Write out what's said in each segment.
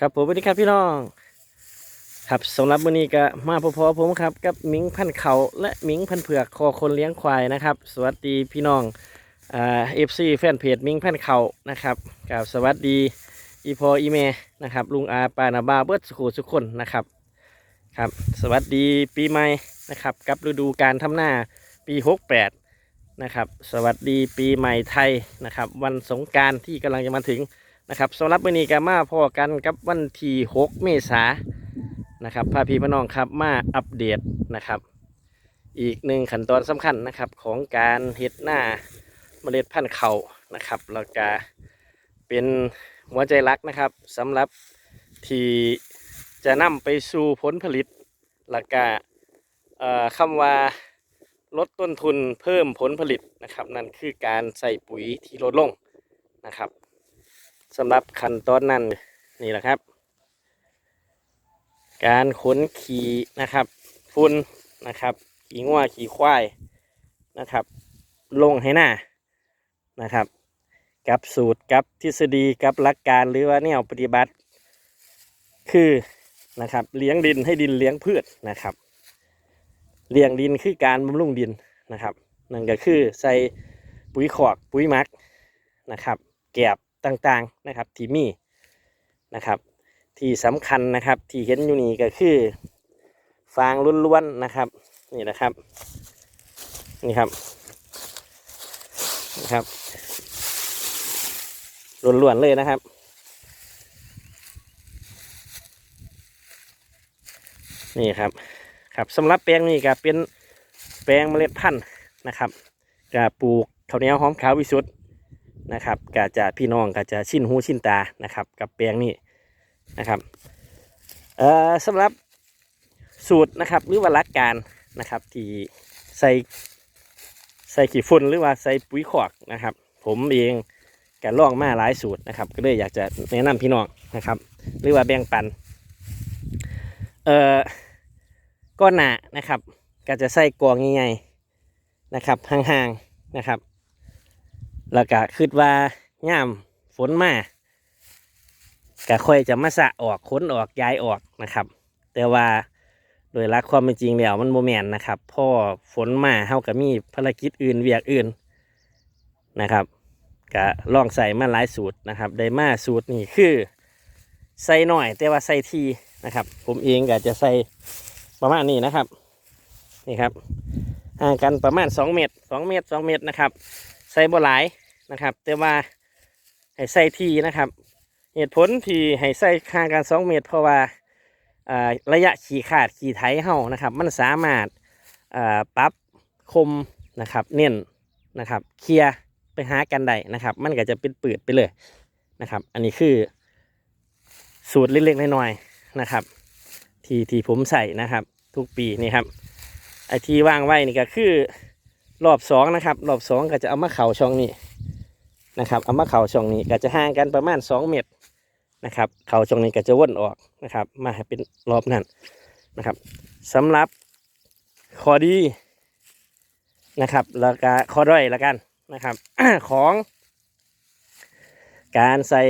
ครับผมสวัสดีครับพี่น้อง ครับสำหรับมื้อนี้ก็มาพอๆผมครับกับมิงพันเขาและมิงพันเผือกคอคนเลี้ยงควายนะครับ สวัสดีพี่น้องเอฟซีแฟนเพจมิงพันเขานะครับกับสวัสดีอีพออีเมนะครับลุงอาปานาบาเบิร์ดสุขุสุขคนนะครับครับ สวัสดีปีใหม่นะครับกับฤดูการทำหน้าปี68นะครับสวัสดีปีใหม่ไทยนะครับ วันสงการที่กำลังจะมาถึง นะครับสำหรับมื้อนี้ก็มาพอกันกับวันที่6เมษายนนะครับพาพี่พี่น้องครับมาอัปเดตนะครับ อีกหนึ่งขั้นตอนสำคัญนะครับของการเฮ็ดหน้าเมล็ดพันธุ์เขานะครับแล้วก็เป็นหัวใจหลักนะครับสำหรับที่จะนำไปสู่ผลผลิตแล้วก็เอ่อคำว่าลดต้นทุนเพิ่มผลผลิตนะครับ นั่นคือการใส่ปุ๋ยที่ลดลงนะครับ สำหรับขั้นตอนนั้นนี่แหละครับ การขนขี่นะครับฝุ่นนะครับขี่งัวขี่ควายนะครับ ลงให้หน้านะครับกับสูตรกับทฤษฎีกับหลักการหรือว่าแนวปฏิบัติ คือนะครับเลี้ยงดินให้ดินเลี้ยงพืชนะครับเลี้ยงดินคือการบำรุงดินนะครับนั่นก็คือใส่ปุ๋ยขอกปุ๋ยมักนะครับ แกบ ต่างๆนะครับที่มีนะครับ ที่สำคัญนะครับที่เห็นอยู่นี่ก็คือ ฟางล้วนๆนะครับ นี่นะครับ นี่ครับนะครับล้วนๆเลยนะครับนี่ครับครับสำหรับแปลงนี้ก็เป็นแปลงเมล็ดพันธุ์นะครับก็ปลูกข้าวเหนียวหอมขาววิสุทธ์ นะครับก็จะพี่น้องก็จะชินหูชินตานะครับกับแปลงนี้นะครับเอ่อสำหรับสูตรนะครับหรือว่าหลักการนะครับที่ใส่ใส่ขี้ฝุ่นหรือว่าใส่ปุ๋ยขอกนะครับ ผมเองก็ลองมาหลายสูตรนะครับ ก็เลยอยากจะแนะนำพี่น้องนะครับ หรือว่าแบ่งปันเอ่อก้อนหนานะครับ ก็จะใส่กรองใหญ่ๆนะครับห่างๆนะครับ แล้วก็คิดว่าย่ามฝนมาก็ค่อยจะมาสะออกค้นออกย้ายออกนะครับ แต่ว่าโดยหลักความเป็นจริงแล้วมันโมแมนนะครับพอฝนมาเฮาก็มีภารกิจอื่นเวียกอื่นนะครับก็ลองใส่มาหลายสูตรนะครับได้มาสูตรนี่คือใส่หน่อย แต่ว่าใส่ทีนะครับ ผมเองก็จะใส่ประมาณนี้นะครับนี่ครับห่างกันประมาณ 2 เมตร 2 เมตร 2 เมตรนะครับ ใส่บ่หลาย นะครับ แต่ว่าให้ใส่ทีนะครับ เหตุผลที่ให้ใส่ห่างกันสองเมตร เพราะว่าระยะขี่ขาดขี่ไถเฮานะครับ มันสามารถปรับคมนะครับเน้นนะครับเคลียร์ไปหากันได้นะครับ มันก็จะเป็นปืดไปเลยนะครับ อันนี้คือสูตรเล็กๆน้อยๆนะครับ ที่ที่ผมใส่นะครับ ทุกปีนี่ครับไอที่ว่างไว้นี่ก็คือรอบสองนะครับ รอบสองก็จะเอามาเข่าช่องนี้ นะครับเอามาเข่าช่องนี้ก็จะห่างกันประมาณสองเมตรนะครับ เข่าช่องนี้ก็จะวนออกนะครับ มาให้เป็นรอบนั้นนะครับสำหรับข้อดีนะครับแล้วก็ข้อด้อยละกันนะครับของ การใส่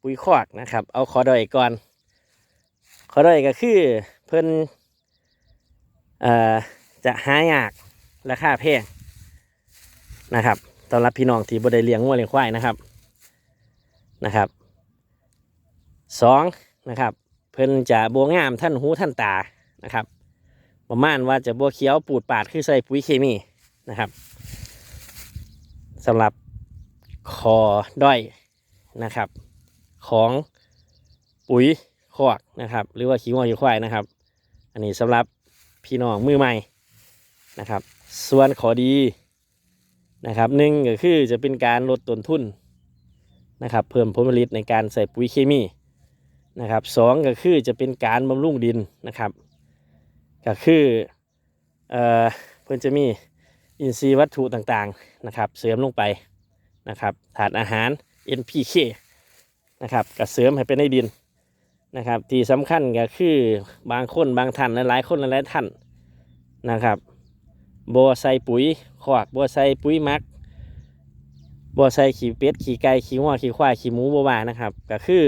ปุ๋ยคอกนะครับ เอาข้อด้อยก่อนข้อด้อยก็คือเพิ่นเอ่อจะหายากราคาแพงนะครับ สำหรับพี่น้องที่บ่ได้เลี้ยงงัวเลี้ยงควายนะครับนะครับสองนะครับ เพิ่นจะบัวงามท่านหูท่านตานะครับ ประมาณว่าจะบัวเขียวปูดปาดคือใส่ปุ๋ยเคมีนะครับสำหรับคอด้อยนะครับ ของปุ๋ยคอกนะครับ หรือว่าขี้งัวขี้ควายนะครับ อันนี้สำหรับพี่น้องมือใหม่นะครับ ส่วนขอดี นะครับหนึ่งก็คือจะเป็นการลดต้นทุนนะครับเพิ่มผลผลิตในการใส่ปุ๋ยเคมีนะครับสองก็คือจะเป็นการบำรุงดินนะครับ ก็คือเอ่อเพื่อนจะมีอินทรีย์วัตถุต่างๆนะครับ เสริมลงไปนะครับถาดอาหาร NPK นะครับก็เสริมให้เป็นในดินนะครับ ที่สำคัญก็คือบางคนบางท่านหลายๆคนหลายๆท่านนะครับ บัวใส่ปุ๋ยขอกบัวใส่ปุ๋ยมักบัวใส่ขี้เป็ดขี้ไก่ขี้งัวขี้ควายขี้หมูบัวานะครับ ก็คือ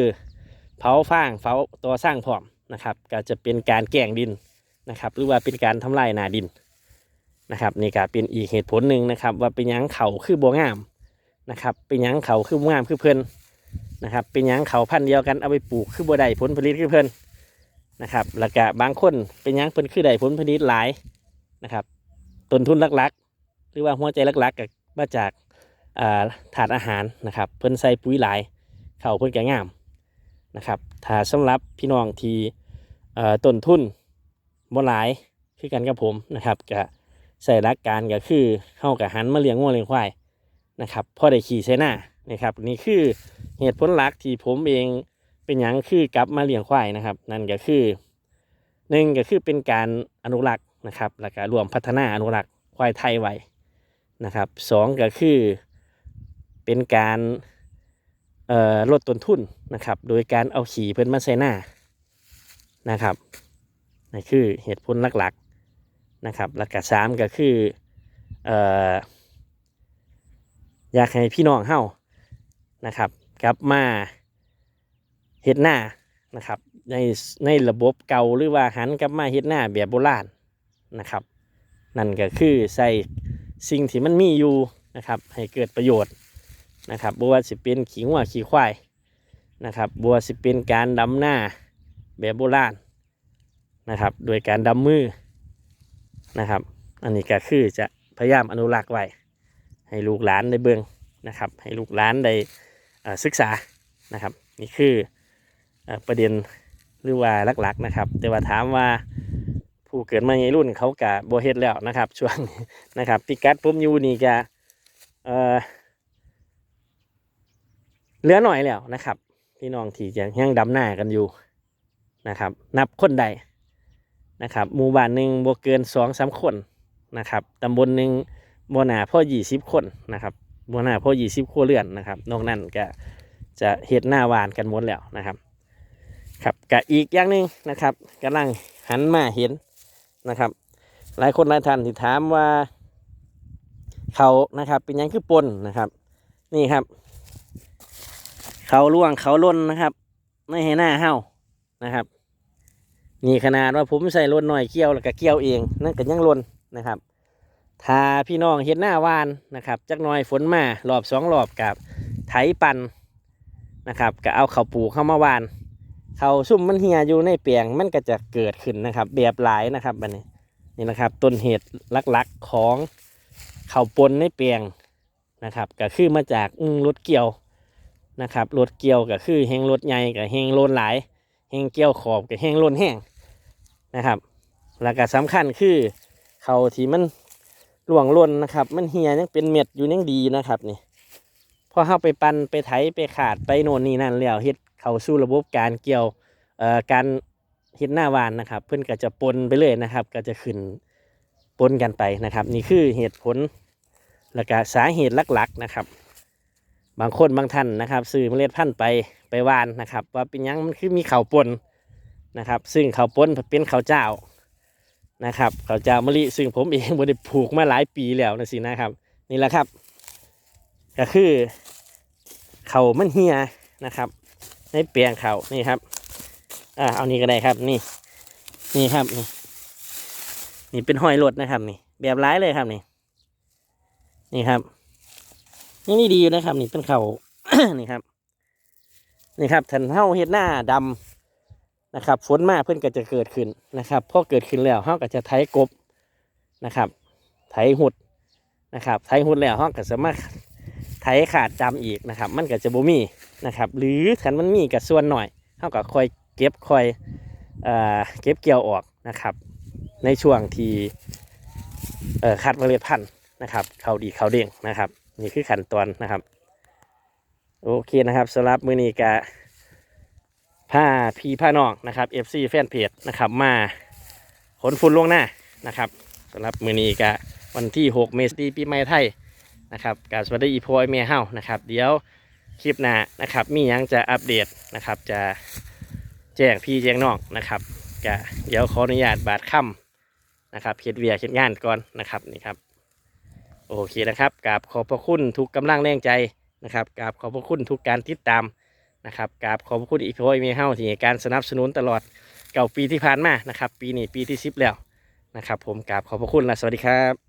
เผาฟางเผาตัวสร้างพร้อมนะครับ ก็จะเป็นการแกล้งดินนะครับ หรือว่าเป็นการทำลายนาดินนะครับนี่ก็เป็นอีกเหตุผลหนึ่งนะครับ ว่าเป็นยังเขาคือบัวงามนะครับ เป็นยังเขาคือบัวงามคือเพิ่นนะครับ เป็นยังเขาพันธุ์เดียวกันเอาไปปลูกคือบัวใดผลผลิตคือเพิ่นนะครับแล้วก็บางคนเป็นยังเพิ่นคือใดผลผลิตหลายนะครับ ต้นทุนหลักๆ หรือว่าหัวใจหลักๆก็มาจากาถาดอาหารนะครับเพิ่นใส่ปุ๋ยหลายเขาเพิ่นแก็งามนะครับถ้าสำหรับพี่น้องที่ต้นทุนบ่หลายคือกันกับผมนะครับก็ใส่ลักการก็คือเฮากับหันมาเลี้ยงงัวเลี้ยงควายนะครับพอได้ขี่ใส่หน้านะครับนี่คือเหตุผลหลักที่ผมเองเป็นหยังคือกลับมาเลี้ยงควายนะครับ นั่นก็คือหนึ่งก็คือเป็นการอนุรักษ์ นะครับแล้วก็รวมพัฒนาอนุรักษ์ควายไทยไว้นะครับสองก็คือเป็นการลดต้นทุนนะครับโดยการเอาขี่เพิ่อนมาใส่หน้านะครับนี่คือเหตุผลหลักๆนะครับหลักกสามก็คืออยากให้พี่น้องเฮานะครับกลับมาเฮ็ดหน้านะครับในในระบบเก่าหรือว่าหันกลับมาเฮ็ดหน้าแบบโบราณ นะครับ นั่นก็คือใส่สิ่งที่มันมีอยู่นะครับ ให้เกิดประโยชน์นะครับบัวสิเป็นขี้งัวขี้ควายนะครับบัวสิเป็นการดำหน้าแบบโบราณนะครับ โดยการดำมือนะครับ อันนี้ก็คือจะพยายามอนุรักษ์ไว้ให้ลูกหลานได้เบิ่งนะครับ ให้ลูกหลานได้ศึกษานะครับ นี่คือเอ่อประเด็นหรือว่าหลักๆนะครับ แต่ว่าถามว่า ผู้เกิดมาในรุ่นเขากะโบเฮ็ดแล้วนะครับ ช่วงนี้นะครับพิกัดผมอยู่นี่กะเอ่อเหลือหน่อยแล้วนะครับ พี่น้องที่ยังยังดำหน้ากันอยู่นะครับ นับคนใดนะครับหมู่บ้านหนึ่งโบเกินสองสามคนนะครับตำบลหนึ่งโบหนาพ่อยี่สิบคนนะครับโบหนาพ่อยี่สิบครัวเรือนนะครับนอกนั้นก็จะเห็ดหน้าวานกันหมดแล้วนะครับครับกับอีกอย่างหนึ่งนะครับกำลังหันมาเห็น นะครับ หลายคนหลายท่านที่ถามว่าเขานะครับ เป็นยังคือปนนะครับ นี่ครับ เขาล่วงเขาล่นนะครับ ไม่ให้หน้าเห่านะครับนี่ขนาดว่าผมใส่ล่นหน่อยเกี่ยวแล้วก็เกี่ยวเองนั่นก็ยังล่นนะครับถ้าพี่น้องเห็นหน้าวานนะครับจักหน่อยฝนมารอบสองรอบกับไถปันนะครับก็เอาเข่าปูเข้ามาวาน เขาซุ่มมันเหียอยู่ในเปียงมันก็จะเกิดขึ้นนะครับ แบบหลายนะครับบันนี้นี่นะครับต้นเหตุหลักๆของเขาปนในเปียงนะครับก็คือมาจากอืรถเกี่ยวนะครับรถเกี่ยวก็คือแห้งรถใหญ่กับแห้งโลนหลายแห้งเกี่ยวขอบกับแห้งโลนแห้งนะครับแล้วก็สำคัญคือเขาที่มันหลวงล้นนะครับ มันเหียยังเป็นเม็ดอยู่ยังดีนะครับนี่พอเข้าไปปันไปไถไปขาดไปโน่นนี่นั่นแล้วเฮ็ด เข้าสู่ระบบการเกี่ยวการเฮ็ดหน้าวานนะครับ เพื่อนก็จะปนไปเลยนะครับ ก็จะขึ้นปนกันไปนะครับ นี่คือเหตุผลและก็สาเหตุหลักๆนะครับ บางคนบางท่านนะครับซื้อเมล็ดพันธุ์ไปไปวานนะครับ ว่าเป็นยังมันคือมีข้าวปนนะครับ ซึ่งข้าวปนเป็นข้าวเจ้านะครับข้าวเจ้ามะลิซึ่งผมเองบ่ได้ปลูกมาหลายปีแล้วนะสินะครับ นี่แหละครับ ก็คือเขามันเฮียนะครับ ในเปลียงเขานี่ครับ อ่าเอานี่ก็ได้ครับ นี่ นี่ครับนี่นี่เป็นห้อยรถนะครับ นี่ แบบร้ายเลยครับนี่ นี่ครับ นี่นี่ดีอยู่นะครับ นี่เป็นเขานี่ครับ นี่ครับทันเท้าเฮ็ดหน้าดำนะครับฝนมากเพื่อนก็จะเกิดขึ้นนะครับพอเกิดขึ้นแล้วเฮาก็จะไถกบนะครับ ไถหุดนะครับ ไถหุดแล้วเฮาก็สามารถ ไถขาดดำอีกนะครับ มันก็จะบ่มีนะครับ หรือขันมันมีก็ส่วนหน่อยเฮาก็ค่อยเก็บคอยเอ่อเก็บเกี่ยวออกนะครับ ในช่วงที่เอ่อคัดเมล็ดพันธุ์นะครับ เขาดีเขาเด้งนะครับ นี่คือขั้นตอนนะครับ โอเคนะครับสำหรับมือนี้กะผ้าพีผ้านองนะครับ FC แฟนเพจนะครับมาขนฝุ่นล่วงหน้านะครับสำหรับมือนี้กะวันที่ 6 เมษายนปีใหม่ไทย นะครับกาสวัสดีอีพอยเมียเฮานะครับ เดี๋ยวคลิปหน้านะครับ มียังจะอัปเดตนะครับ จะแจ้งพี่แจ้งน้องนะครับกะเดี๋ยวขออนุญาตบาดค่ำนะครับเฮ็ดเวียกเฮ็ดงานก่อนนะครับนี่ครับ โอเคนะครับกราบขอบพระคุณทุกกำลังแรงใจนะครับกราบขอบพระคุณทุกการติดตามนะครับกราบขอบพระคุณอีพอยเมเฮาที่ให้การสนับสนุนตลอดเก่าปีที่ผ่านมานะครับ ปีนี้ปีที่สิบแล้วนะครับ ผมกราบขอบพระคุณและสวัสดีครับ